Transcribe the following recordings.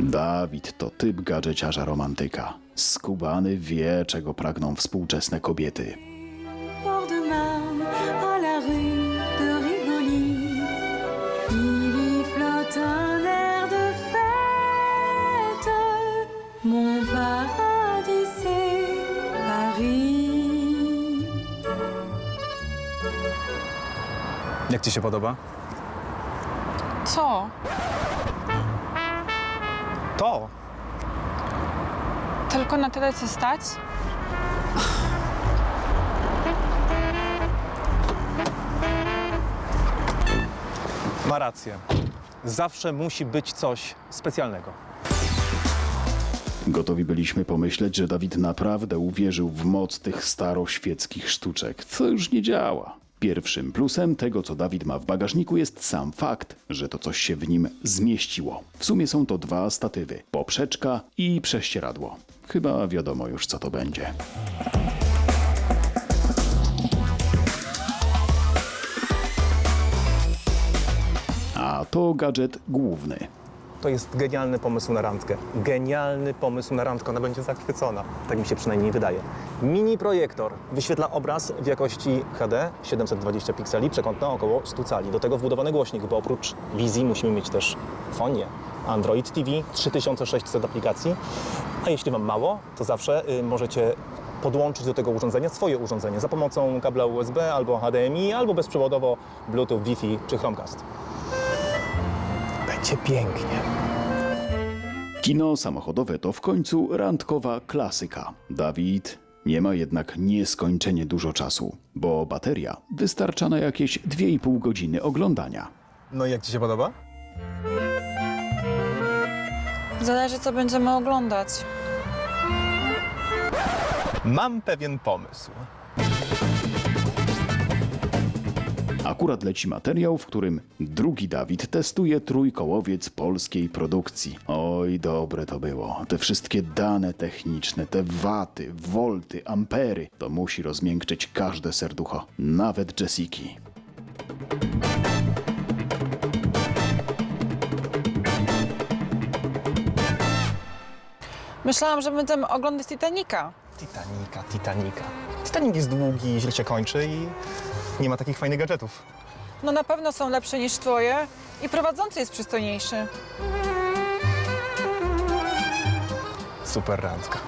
Dawid to typ gadżeciarza romantyka. Skubany wie, czego pragną współczesne kobiety. Port de Marne, à la rue de Rivoli. Il y flotte un air de fête. Mon paradis, c'est Paris. Jak ci się podoba? Co? To! Tylko na tyle co stać? Ma rację. Zawsze musi być coś specjalnego. Gotowi byliśmy pomyśleć, że Dawid naprawdę uwierzył w moc tych staroświeckich sztuczek, co już nie działa. Pierwszym plusem tego, co Dawid ma w bagażniku, jest sam fakt, że to coś się w nim zmieściło. W sumie są to dwa statywy: poprzeczka i prześcieradło. Chyba wiadomo już, co to będzie. A to gadżet główny. To jest genialny pomysł na randkę. Genialny pomysł na randkę. Ona będzie zachwycona. Tak mi się przynajmniej wydaje. Mini projektor wyświetla obraz w jakości HD 720 pikseli, przekątna około 100 cali. Do tego wbudowany głośnik, bo oprócz wizji musimy mieć też fonię. Android TV, 3600 aplikacji. A jeśli Wam mało, to zawsze y, możecie podłączyć do tego urządzenia swoje urządzenie za pomocą kabla USB albo HDMI, albo bezprzewodowo Bluetooth, Wi-Fi czy Chromecast. Będzie pięknie. Kino samochodowe to w końcu randkowa klasyka. Dawid nie ma jednak nieskończenie dużo czasu, bo bateria wystarcza na jakieś 2,5 godziny oglądania. No i jak Ci się podoba? Zależy co będziemy oglądać. Mam pewien pomysł. Akurat leci materiał, w którym drugi Dawid testuje trójkołowiec polskiej produkcji. Oj, dobre to było. Te wszystkie dane techniczne, te waty, wolty, ampery, to musi rozmiękczyć każde serducho, nawet Jessiki. Myślałam, że będziemy oglądać Titanica. Titanika, Titanika. Titanic jest długi, źle się kończy i nie ma takich fajnych gadżetów. No na pewno są lepsze niż twoje i prowadzący jest przystojniejszy. Super randka.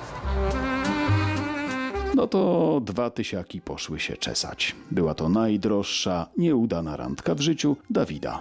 No to dwa tysiaki poszły się czesać. Była to najdroższa, nieudana randka w życiu Dawida.